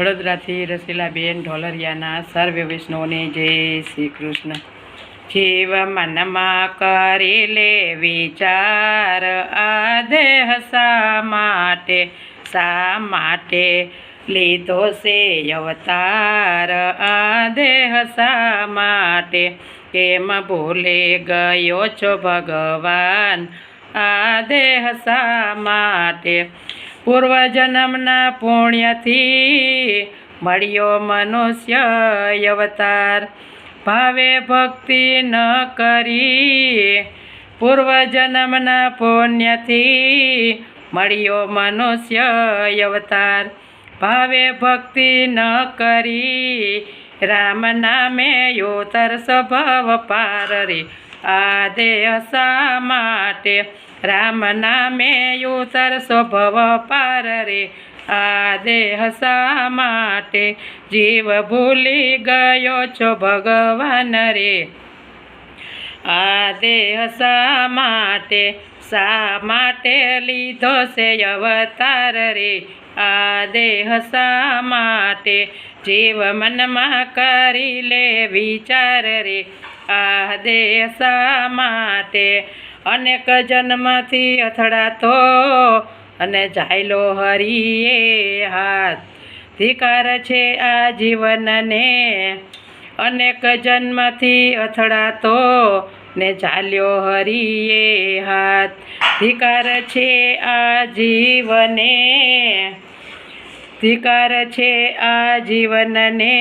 વડોદરાથી રસીલાબેન ઢોલરિયાના સર્વ વૈષ્ણવને જય શ્રી કૃષ્ણ. જીવ મનમાં કરી લે વિચાર આ દેહ શા માટે? શા માટે લીધો છે અવતાર? આ દેહ શા માટે? કેમ ભૂલે ગયો છો ભગવાન? આ શા શા માટે પૂર્વજન્મના પુણ્યથી મળ્યો મનુષ્ય અવતાર. ભાવે ભક્તિ ન કરી પૂર્વજન્મના પુણ્યથી મળ્યો મનુષ્ય અવતાર. ભાવે ભક્તિ ન કરી રામ નામે યોતર સ્વભાવ પાર રે આ દેહ માટે રામ નામે યુસર સ્વભવ પાર રે. આ શા માટે જીવ ભૂલી ગયો છો ભગવાન રે. આ શા માટે શા માટે લીધો છે અવતાર રે? આ શા માટે જીવ મનમાં કરી લે વિચાર રે. આ દેશા માટે અનેક જન્મથી અથડાતો અને જાયલો હરીએ હાથ. ધિકાર છે આ જીવનને, અનેક જન્મથી અથડાતો ને ચાલ્યો હરીએ હાથ. ધિકાર છે આ જીવને, ધિકાર છે આ જીવનને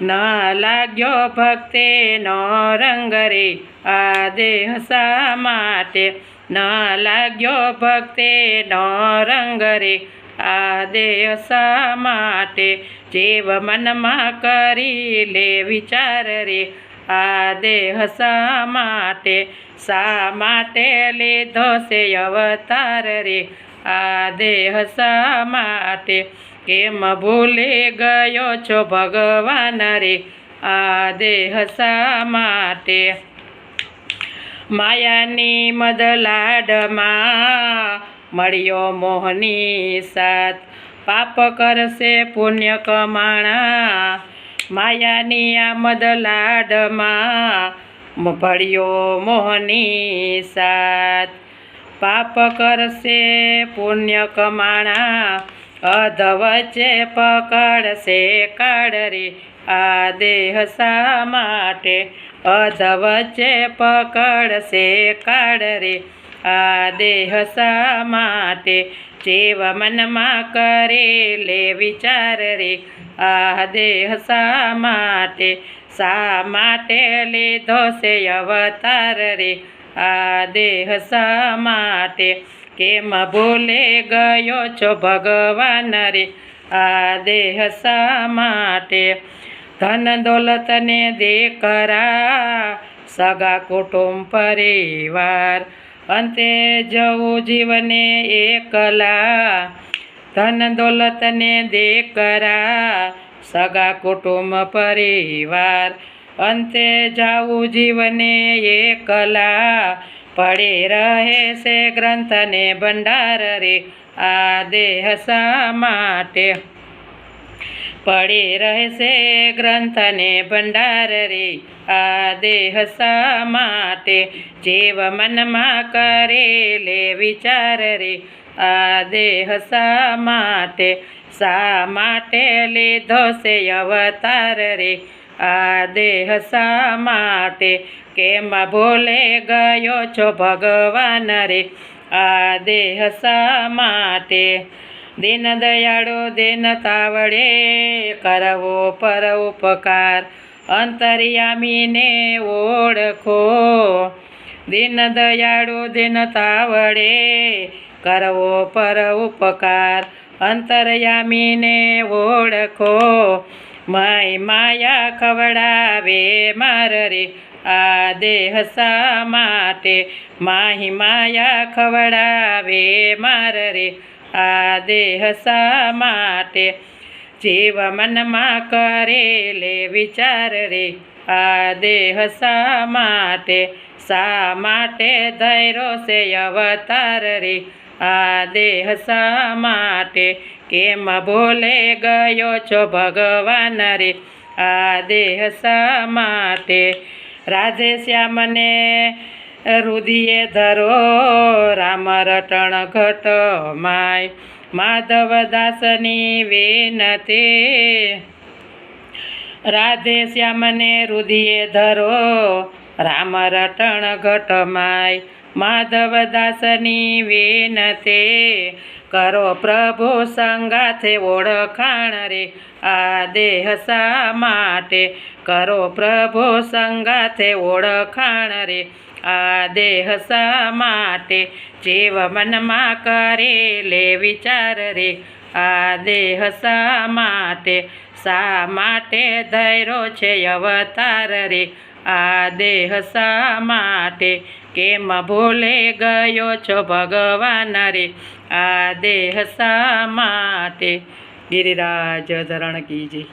ન લાગ્યો ભક્તે નો રંગ રે આ દેહ શા માટે? ન લાગ્યો ભક્તે નો રંગ રે આ દેહ શા માટે? જીવ મનમાં કરી લે વિચાર રે આ દેહ શા માટે? શા માટે લીધો છે અવતાર રે? આ દેહ શા માટે કેમ ભૂલી ગયો છો ભગવાન રે? આ દેહ શા માટે માયાની મદલાડમાં મળ્યો મોહની સાથ. પાપ કરશે પુણ્ય કમાણા, માયાની આ મદલાડમાં ભળ્યો મોહની સાથ. પાપ કરશે, પુણ્ય કમાણા અધ વચ્ચે પકડશે કાળ રે આ દેહ શા માટે અધ વચ્ચે પકડશે કાળ રે આ દેહ શા માટે જેવ મનમાં કરે લે વિચાર રે? આ દેહ શા માટે શા માટે લીધો છે અવતાર રે? આ દેહ શા માટે કેમ ભૂલે ગયો છો ભગવાન રે? આ દેહ શા માટે ધન દોલતને દેકરા સગા કુટુંબ પરિવાર. અંતે જવું જીવને એકલા. ધન દોલતને દેકરા સગા કુટુંબ પરિવાર. અંતે જાવું જીવને એકલા પડે રહે છે ગ્રંથને ભંડાર રે, આ દેહ શા માટે? પડી રહેશે ગ્રંથને ભંડાર રે, આ દેહ શા માટે? જીવ મનમાં કરે લે વિચાર રે, આ દેહ શા માટે? શા માટે લીધો છે અવતાર રે? આ દેહ શા માટે કેમ ભૂલે ગયો છો ભગવાન રે? આ દેહ શા માટે દીન દયાળો દિન તાવડે કરવો પર ઉપકાર. અંતર્યામીને ઓળખો. દીન દયાળો દીન તાવડે કરવો પર ઉપકાર. અંતર્યામીને ઓળખો. માય માયા ખવડાવે માર રે આ દેહ શા માટે? માહી માયા ખવડાવે માર રે આ દેહ શા માટે? જીવ મનમાં કરે લે વિચાર રે, આ દેહ શા માટે? શા માટે ધૈરો સે અવતાર રે? આ દેહ માટે? કેમ ભૂલે ગયો છો ભગવાન રે? આ દેહ માટે? રાધે શ્યામને રુધિએ ધરો, રામ રટણ ઘટ માય માધવ દાસની વિનતી. રાધે શ્યામને રુધિએ ધરો, રામ રટણ ઘટમાય માધવ દાસની વિનતે કરો પ્રભુ સંગાથે ઓળખાણ રે આ દેહ શા માટે? કરો પ્રભુ સંગાથે ઓળખાણ રે આ દેહ શા માટે? જીવ મનમાં કરે લે વિચાર રે આ દેહ શા માટે? શા માટે ધૈર્યો છે અવતાર રે? આ દેહ શા માટે? કેમ ભૂલે ગયો છો ભગવાન રે? આ દેહ શા માટે? ગિરિરાજ ધરણ કીજી.